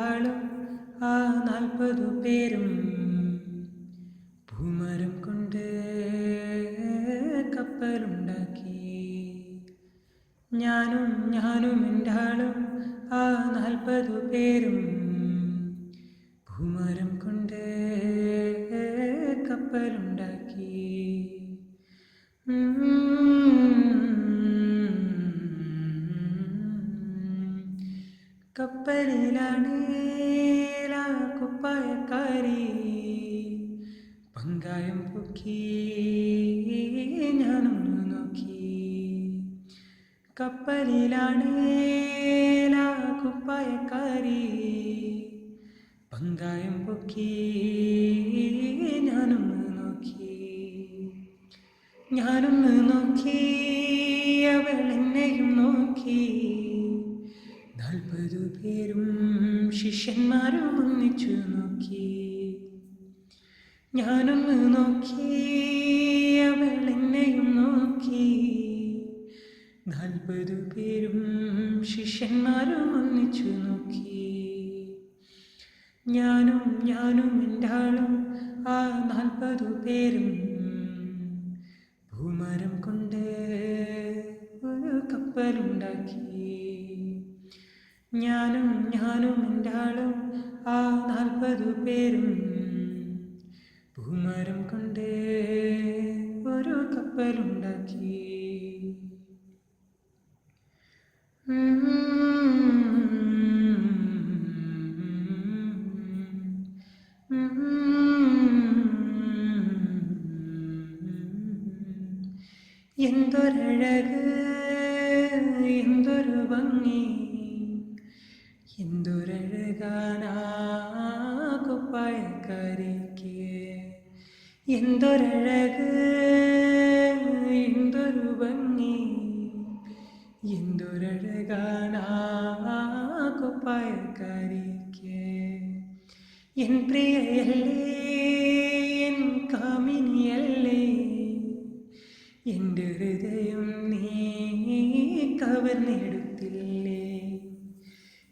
ആളും ആ നാൽപ്പതു പേരും ഭൂമരം കൊണ്ട് കപ്പലുണ്ടാക്കി. ഞാനും ഞാനും എന്റെ ആളും ആ നാൽപ്പതു പേരും ഭൂമരം കൊണ്ട് കപ്പലുണ്ടാക്കി. കപ്പലിലാണ് കുപ്പായക്കാരി പങ്കായം പൊക്കി ഞാനൊന്ന് നോക്കി. കപ്പലിലാണ് കുപ്പായക്കാരി പങ്കായം പൊക്കി ഞാനൊന്ന് നോക്കി. ഞാനൊന്ന് നോക്കി അവൾ എന്നെയും നോക്കി. നാൽപ്പതു പേരും ശിഷ്യന്മാരും ഒന്നിച്ചു നോക്കി. ഞാനൊന്ന് നോക്കി അവൾ എന്നെയും നോക്കി. നാൽപ്പതു പേരും ശിഷ്യന്മാരും ഒന്നിച്ചു നോക്കി. ഞാനും ഞാനും എന്റെ ആളും ആ നാൽപ്പതു പേരും ഭൂമരം കൊണ്ട് ഒരു കപ്പലുണ്ടാക്കി. ഞാനും ഞാനും എന്റെ ആളും ആ നാൽപ്പതു പേരും ഭൂമരം കൊണ്ട് ഒരു കപ്പലുണ്ടാക്കി. എന്തൊരഴക് എന്തൊരു ഭംഗി. കുപ്പായക്കാരിക്ക് എന്തൊരഴക് എന്തൊരു ഭംഗി. എന്തൊരഴകാനാ കുപ്പായക്കാരിക്ക് എൻ പ്രിയയല്ലേ എൻ കാമിനിയല്ലേ. എന്റെ ഹൃദയം നീ കവർന്നെടുത്തില്ലേ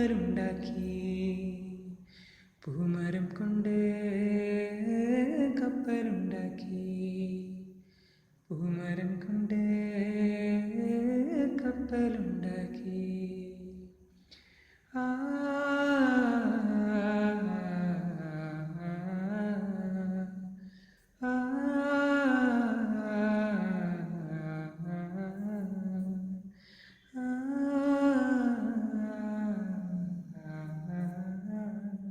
കപ്പലുണ്ടാക്കി പൂമരം കൊണ്ട് കപ്പലുണ്ടാക്കി. പൂമരം കൊണ്ട് കപ്പലുണ്ടാക്കി.